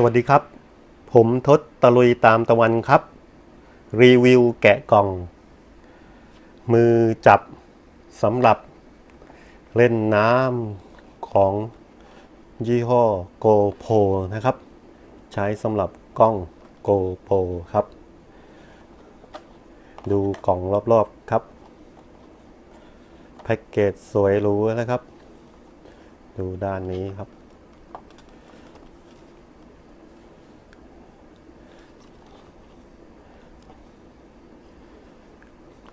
สวัสดีครับ ผมทศตะลุยตามตะวันครับ รีวิวแกะกล่อง มือจับสำหรับเล่นน้ำของยี่ห้อโกโ o นะครับ ใช้สำหรับกล้องโกโ o ครับ ดูกล่องรอบๆครับ แพ็กเกจสวยหรูนะครับ ดูด้านนี้ครับ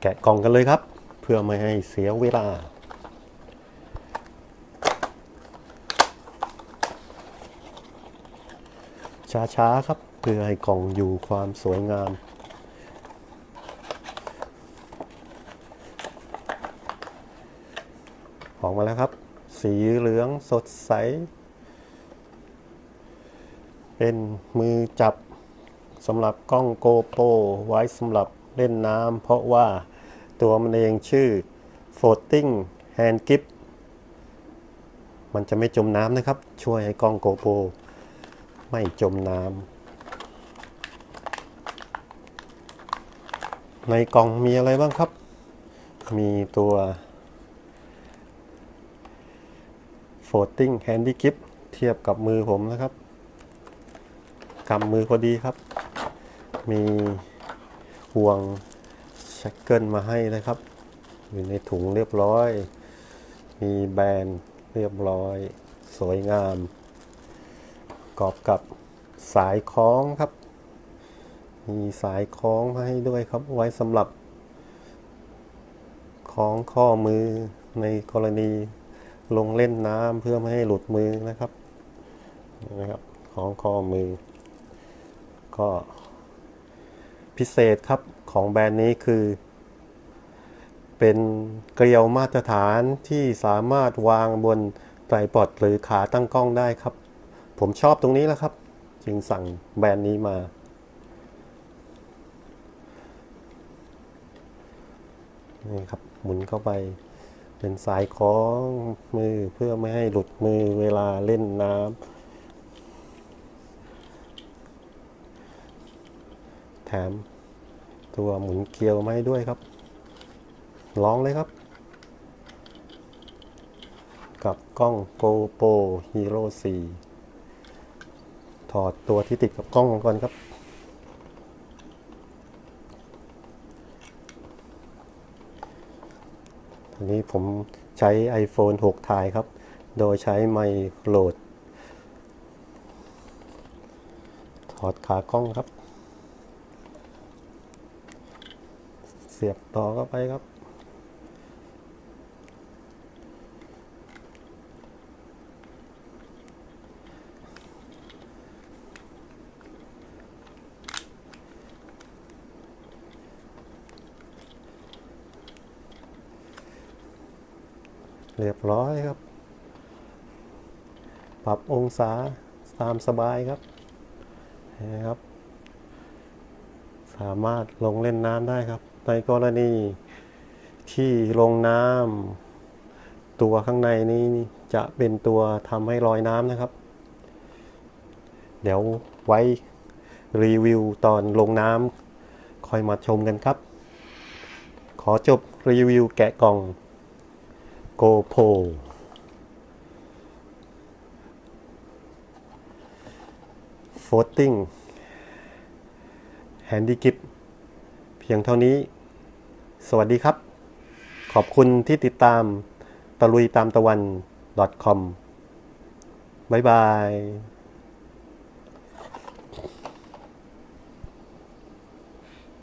กะกล่องกันเลยครับ เพื่อไม่ให้เสียเวลา ช้าๆครับ เพื่อให้กล่องอยู่ความสวยงามออกมาแล้วครับ สีเหลืองสดใส เป็นมือจับสำหรับกล้องโกโปรไว้สำหรับเล่นน้ำเพราะว่า ตัวมันเองชื่อ floating hand grip มันจะไม่จมน้ำนะครับ ช่วยให้กล้องโกโปรไม่จมน้ำในกล่องมีอะไรบ้างครับ มีตัว floating handy grip เทียบกับมือผมนะครับกำมือพอดีครับ มีห่วง ชักเกิลมาให้นะครับ อยู่ในถุงเรียบร้อย มีแบรนด์เรียบร้อย สวยงามประกอบกับสายคล้องครับ มีสายคล้องมาให้ด้วยครับ ไว้สำหรับคล้องข้อมือในกรณีลงเล่นน้ำเพื่อไม่ให้หลุดมือนะครับนะครับคล้องข้อมือ ก็พิเศษครับ ของแบรนด์นี้คือ เป็นเกลียวมาตรฐานที่สามารถวางบนไตรปอดหรือขาตั้งกล้องได้ครับ ผมชอบตรงนี้แล้วครับ จึงสั่งแบรนด์นี้มา นี่ครับ หมุนเข้าไปเป็นสายคล้องมือเพื่อไม่ให้หลุดมือเวลาเล่นน้ำแถม ตัวหมุนเกลียวมาให้ด้วยครับ ลองเลยครับ กับกล้อง GoPro Hero 4 ถอดตัวที่ติดกับกล้องก่อนครับทีนี้ผมใช้ iPhone 6 ถ่ายครับ โดยใช้ไมโครโหลด ถอดขากล้องครับ เสียบต่อเข้าไปครับ เรียบร้อยครับ ปรับองศาตามสบายครับนะครับ สามารถลงเล่นน้ำได้ครับ ในกรณีที่ลงน้ำตัวข้างในนี้จะเป็นตัวทำให้ลอยน้ำนะครับ เดี๋ยวไว้รีวิวตอนลงน้ำคอยมาชมกันครับ ขอจบรีวิวแกะกล่อง GoPro แฮนดี้กิฟเพียงเท่านี้ สวัสดีครับ ขอบคุณที่ติดตามตะลุยตามตะวัน .com บ๊ายบาย